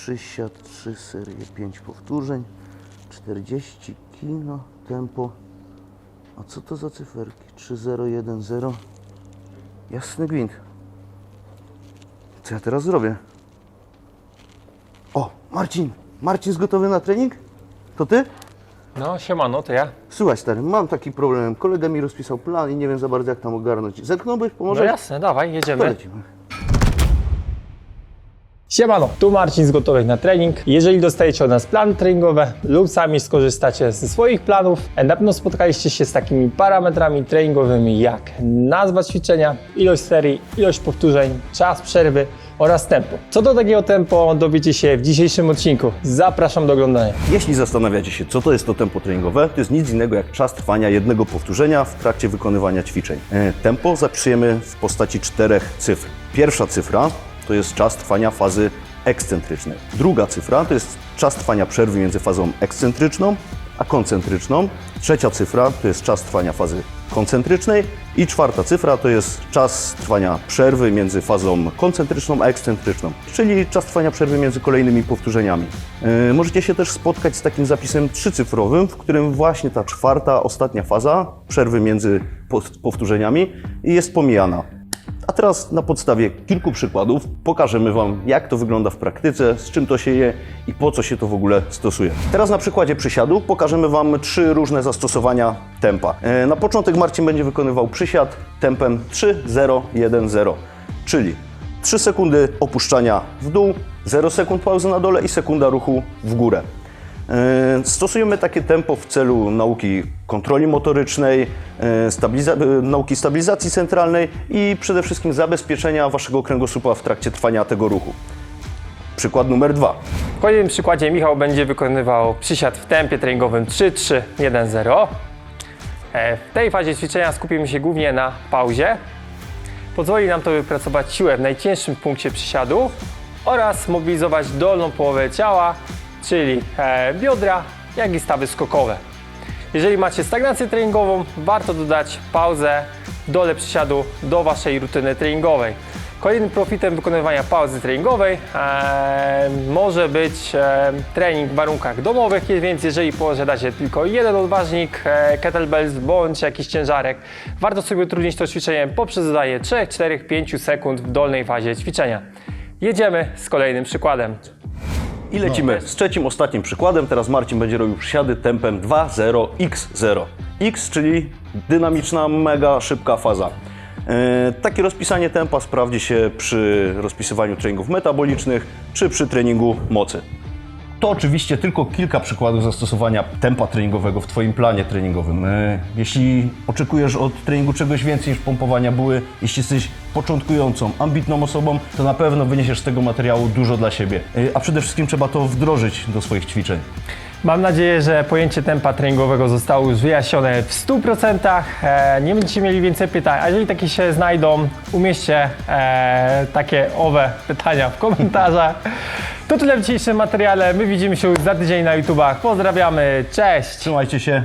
przysiad 3 serie 5 powtórzeń 40 kilo tempo a co to za cyferki 3010 jasny gwint co ja teraz zrobię o Marcin Marcin jest gotowy na trening? to ty? No, siemano, to ja. Słuchaj stary, mam taki problem. Kolega mi rozpisał plan i nie wiem za bardzo jak tam ogarnąć. Zerknąłbyś, No pomoże? jasne, dawaj, jedziemy. Siemano, tu Marcin z Gotowych na Trening. Jeżeli dostajecie od nas plany treningowe lub sami skorzystacie ze swoich planów, na pewno spotkaliście się z takimi parametrami treningowymi jak nazwa ćwiczenia, ilość serii, ilość powtórzeń, czas przerwy oraz tempo. Co do takiego tempo dowiecie się w dzisiejszym odcinku. Zapraszam do oglądania. Jeśli zastanawiacie się, co to jest to tempo treningowe, to jest nic innego jak czas trwania jednego powtórzenia w trakcie wykonywania ćwiczeń. E, Tempo zapisujemy w postaci czterech cyfr. Pierwsza cyfra to jest czas trwania fazy ekscentrycznej. Druga cyfra to jest czas trwania przerwy między fazą ekscentryczną a koncentryczną. Trzecia cyfra to jest czas trwania fazy koncentrycznej i czwarta cyfra to jest czas trwania przerwy między fazą koncentryczną a ekscentryczną, czyli czas trwania przerwy między kolejnymi powtórzeniami. Yy, możecie się też spotkać z takim zapisem trzycyfrowym, w którym właśnie ta czwarta, ostatnia faza przerwy między po- powtórzeniami jest pomijana. A teraz na podstawie kilku przykładów pokażemy Wam, jak to wygląda w praktyce, z czym to się je i po co się to w ogóle stosuje. Teraz na przykładzie przysiadu pokażemy Wam trzy różne zastosowania tempa. E, Na początek Marcin będzie wykonywał przysiad tempem 3-0-1-0, czyli 3 sekundy opuszczania w dół, 0 sekund pauzy na dole i sekunda ruchu w górę. E, Stosujemy takie tempo w celu nauki kontroli motorycznej, e, stabiliza- e, nauki stabilizacji centralnej i przede wszystkim zabezpieczenia Waszego kręgosłupa w trakcie trwania tego ruchu. Przykład numer dwa. W kolejnym przykładzie Michał będzie wykonywał przysiad w tempie treningowym 3-3-1-0. E, W tej fazie ćwiczenia skupimy się głównie na pauzie. Pozwoli nam to wypracować siłę w najcięższym punkcie przysiadu oraz mobilizować dolną połowę ciała, czyli e, biodra, jak i stawy skokowe. Jeżeli macie stagnację treningową, warto dodać pauzę dole przysiadu do Waszej rutyny treningowej. Kolejnym profitem wykonywania pauzy treningowej e, może być e, trening w warunkach domowych, więc jeżeli posiadacie tylko jeden odważnik, e, kettlebells bądź jakiś ciężarek, warto sobie utrudnić to ćwiczenie poprzez dodanie 3, 4, 5 sekund w dolnej fazie ćwiczenia. Jedziemy z kolejnym przykładem. I lecimy z trzecim, ostatnim przykładem. Teraz Marcin będzie robił przysiady tempem 2-0-x-0. X, czyli dynamiczna, mega szybka faza. E, Takie rozpisanie tempa sprawdzi się przy rozpisywaniu treningów metabolicznych czy przy treningu mocy. To oczywiście tylko kilka przykładów zastosowania tempa treningowego w Twoim planie treningowym. E, Jeśli oczekujesz od treningu czegoś więcej niż pompowania były, jeśli jesteś początkującą, ambitną osobą, to na pewno wyniesiesz z tego materiału dużo dla siebie. E, A przede wszystkim trzeba to wdrożyć do swoich ćwiczeń. Mam nadzieję, że pojęcie tempa treningowego zostało już wyjaśnione w 100%. E, nie będziecie mieli więcej pytań, a jeżeli takie się znajdą, umieśćcie takie owe pytania w komentarzach. To tyle w dzisiejszym materiale. My widzimy się już za tydzień na YouTubach. Pozdrawiamy, cześć! Trzymajcie się,